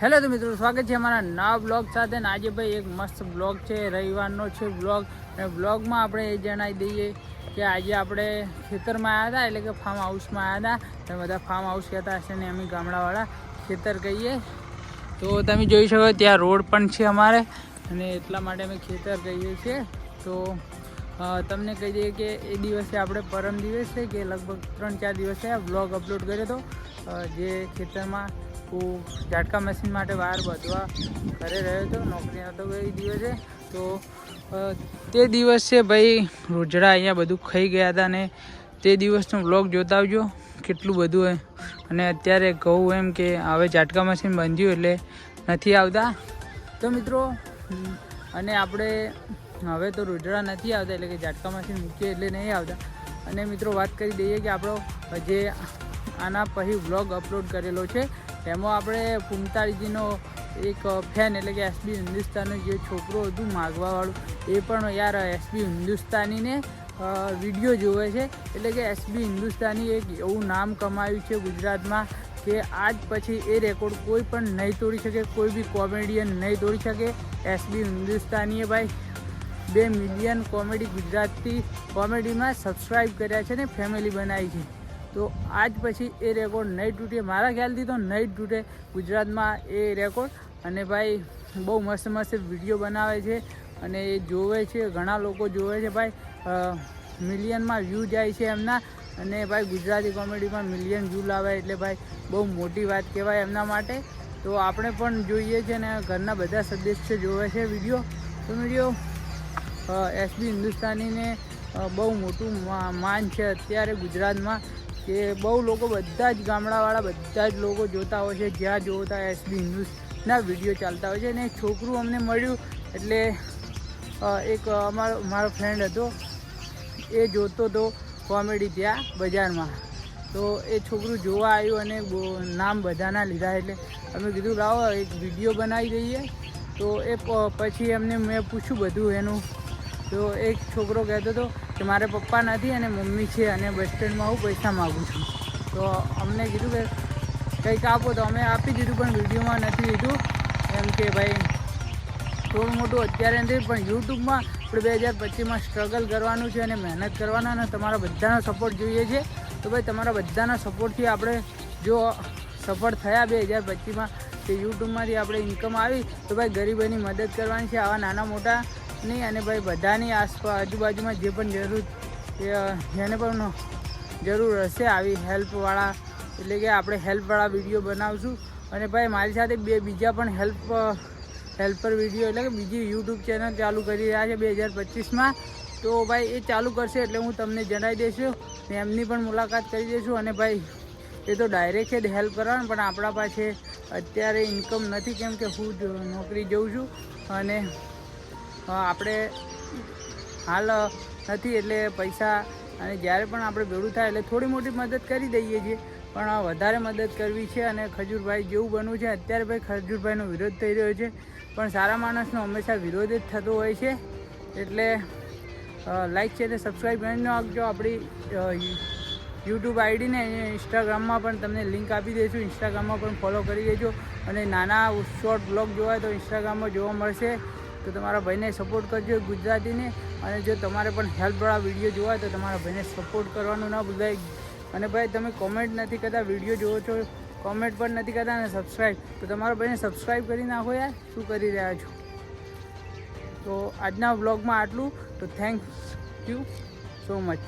Hello તો મિત્રો, સ્વાગત છે અમારા નવા બ્લોગ સાથે ને આજે ભાઈ એક મસ્ત બ્લોગ છે, રવિવારનો છે બ્લોગ. અને બ્લોગમાં આપણે એ જણાવી દઈએ કે આજે આપણે ખેતરમાં આવ્યા હતા, એટલે કે ફાર્મ હાઉસમાં આવ્યા હતા. તમે બધા ફાર્મ હાઉસ કહેતા હશે ને અમે ગામડાવાળા, ખેતર કહીએ. તો તમે જોઈ શકો ત્યાં રોડ પણ છે અમારે, અને એટલા માટે અમે ખેતર કહીએ છીએ. તો તમને કહી દઈએ કે એ દિવસે આપણે પરમ દિવસે કે લગભગ ત્રણ ચાર દિવસે આ બ્લોગ અપલોડ કર્યો હતો જે ખેતરમાં હું ઝાટકા મશીન માટે બહાર બધવા ઘરે રહ્યો હતો નોકરી નહોતો ગયો દિવસે, તો તે દિવસે ભાઈ રોજડા અહીંયા બધું ખાઈ ગયા હતા ને તે દિવસનો બ્લોગ જોતા આવજો, કેટલું બધું અને અત્યારે કહું એમ કે હવે ઝાટકા મશીન બંધ્યું એટલે નથી આવતા. તો મિત્રો, અને આપણે હવે તો રોજડા નથી આવતા એટલે કે ઝાટકા મશીન મૂકીએ એટલે નહીં આવતા. અને મિત્રો વાત કરી દઈએ કે આપણો જે આના પછી વ્લોગ અપલોડ કરેલો છે એમાં આપણે પુમતાળીજીનો એક ફેન એટલે કે એસબી હિન્દુસ્તાનનો જે છોકરો હતું માગવાવાળું, એ પણ યાર એસબી હિન્દુસ્તાનીને વીડિયો જોવે છે. એટલે કે એસબી હિન્દુસ્તાની એક એવું નામ કમાયું છે ગુજરાતમાં કે આજ પછી એ રેકોર્ડ કોઈ પણ નહીં તોડી શકે, કોઈ બી કોમેડિયન નહીં તોડી શકે. એસબી હિન્દુસ્તાનીએ ભાઈ બે મિલિયન કોમેડી ગુજરાતી કોમેડીમાં સબસ્ક્રાઈબ કર્યા છે ને ફેમિલી બનાવી છે. તો આજ પછી એ રેકોર્ડ નહીં તૂટે. મારા ખ્યાલથી તો નહીં તૂટે. ગુજરાતમાં એ રેકોર્ડ અને ભાઈ, બહુ મસ્ત મસ્ત વીડિયો બનાવે છે અને એ જોવે છે, ઘણા લોકો જોવે છે. ભાઈ મિલિયનમાં વ્યૂ જાય છે એમના. અને ભાઈ, ગુજરાતી કોમેડીમાં મિલિયન વ્યૂ લાવે એટલે ભાઈ, બહુ મોટી વાત કહેવાય એમના માટે. તો આપણે પણ જોઈએ છે અને ઘરના બધા સદસ્ય જોવે છે વીડિયો તો વીડિયો એસબી હિન્દુસ્તાનીને બહુ મોટું માન છે અત્યારે ગુજરાતમાં. કે બહુ લોકો બધા જ ગામડાવાળા બધા જ લોકો જોતા હોય છે, જ્યાં જોતા એસબી ન્યૂઝના વીડિયો ચાલતા હોય છે અને એક છોકરું અમને મળ્યું એટલે એક અમારો, મારો ફ્રેન્ડ હતો. એ જોતો હતો કોમેડી ત્યાં બજારમાં. તો એ છોકરું જોવા આવ્યું અને નામ બધાના લીધા એટલે અમે કીધું, લાવો, એક વીડિયો બનાવી દઈએ. તો એ પછી એમને મેં પૂછ્યું બધું એનું. તો એક છોકરો કહેતો હતો કે મારે પપ્પા નથી અને મમ્મી છે અને બસ સ્ટેન્ડમાં હું પૈસા માગું છું. તો અમને કીધું કે કંઈક આપો તો અમે આપી દીધું, પણ વિડીયોમાં નથી લીધું. એમ કે ભાઈ, થોડું મોટું અત્યારે નથી પણ યુટ્યુબમાં આપણે બે હજાર પચીસમાં સ્ટ્રગલ કરવાનું છે અને મહેનત કરવાના અને તમારા બધાનો સપોર્ટ જોઈએ છે. તો ભાઈ, તમારા બધાના સપોર્ટથી આપણે જો સફળ થયા બે હજાર પચીસમાં, તે યુટ્યુબમાંથી આપણે ઇન્કમ આવી. તો ભાઈ, ગરીબોની મદદ કરવાની છે આવા નાના મોટા નહીં, અને ભાઈ બધાની આસપાસ આજુબાજુમાં જે પણ જરૂર જેને પણ જરૂર હશે આવી હેલ્પવાળા, એટલે કે આપણે હેલ્પવાળા વીડિયો બનાવશું. અને ભાઈ મારી સાથે બે બીજા પણ હેલ્પ હેલ્પર વીડિયો, એટલે કે બીજી યુટ્યુબ ચેનલ ચાલુ કરી રહ્યા છે બે હજાર પચીસમાં. તો ભાઈ એ ચાલુ કરશે, એટલે હું તમને જણાવી દઈશું. ને એમની પણ મુલાકાત કરી દઈશું. અને ભાઈ એ તો ડાયરેક્ટ જ હેલ્પ કરવાનું, પણ આપણા પાસે અત્યારે ઇન્કમ નથી, કેમ કે હું નોકરી જઉં છું. અને આપણે હાલ નથી, એટલે પૈસા અને જ્યારે પણ આપણે ભેળું થાય એટલે થોડી મોટી મદદ કરી દઈએ છીએ. પણ વધારે મદદ કરવી છે અને ખજૂરભાઈ જેવું બનવું છે, અત્યારે ભાઈ ખજૂરભાઈનો વિરોધ થઈ રહ્યો છે. પણ સારા માણસનો હંમેશા વિરોધ જ થતો હોય છે. એટલે લાઈક છે અને સબસ્ક્રાઈબ કરી નાખજો આપણી યુટ્યુબ આઈડીને ઇન્સ્ટાગ્રામમાં પણ તમને લિંક આપી દઈશું. ઇન્સ્ટાગ્રામમાં પણ ફોલો કરી દેજો. અને નાના શોર્ટ બ્લોગ જોવા હોય તો ઇન્સ્ટાગ્રામમાં જોવા મળશે. તો તમારા ભાઈને સપોર્ટ કરજો ગુજરાતીને. અને જો તમારે પણ હેલ્પવાળા વીડિયો જોવા હોય તો તમારા ભાઈને સપોર્ટ કરવાનું ના ભૂલાય. અને ભાઈ, તમે કોમેન્ટ નથી કરતા વીડિયો જોવો છો કોમેન્ટ પણ નથી કરતા અને સબસ્ક્રાઈબ તો તમારા ભાઈને સબસ્ક્રાઈબ કરી નાખો યાર. શું કરી રહ્યા છો? તો આજના વ્લોગમાં આટલું. તો થેન્ક્સ યુ સો મચ